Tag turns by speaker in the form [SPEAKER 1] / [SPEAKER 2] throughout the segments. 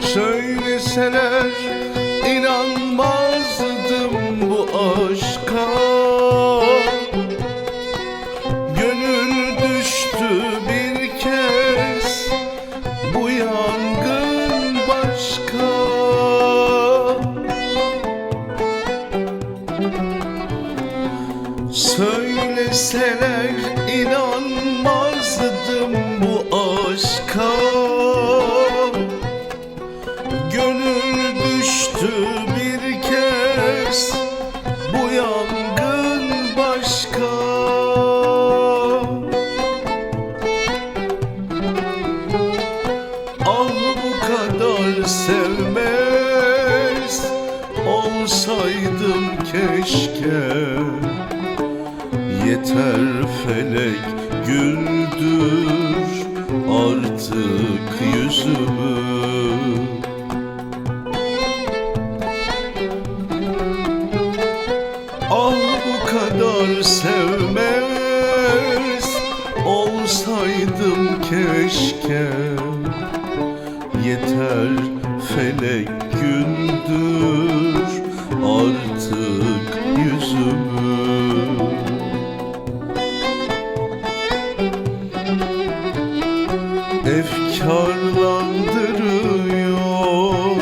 [SPEAKER 1] Söyleseler inanmazdım bu aşka. Gönül düştü Söyleseler inanmazdım bu aşka olsaydım keşke. Yeter felek güldür artık yüzümü. Ah bu kadar sevmez olsaydım keşke. Yeter felek güldür artık yüzümü. Efkarlandırıyor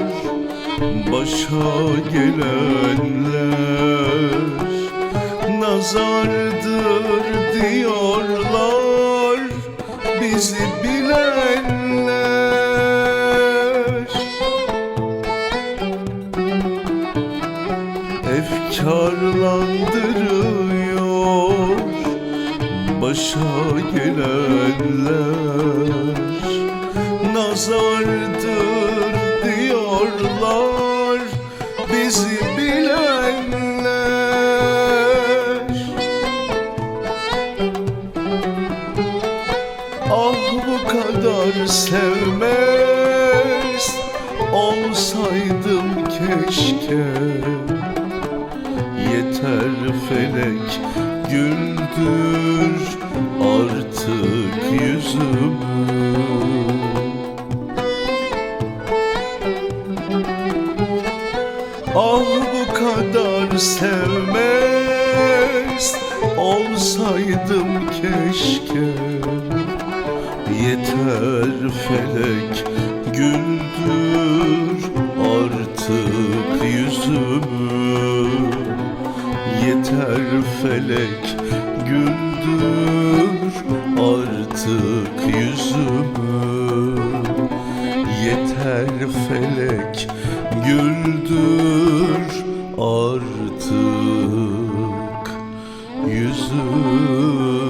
[SPEAKER 1] başa gelenler. Nazardır diyorlar bizi bilenler Efkarlandırıyor başa gelenler. Nazardır diyorlar bizi bilenler. Ah bu kadar sevmez olsaydım keşke Yeter felek güldür artık yüzümü Ah bu kadar sevmez olsaydım keşke. Yeter felek güldür artık yüzümü Yeter felek güldür. Artık yüzümü Yeter felek güldür. Artık yüzümü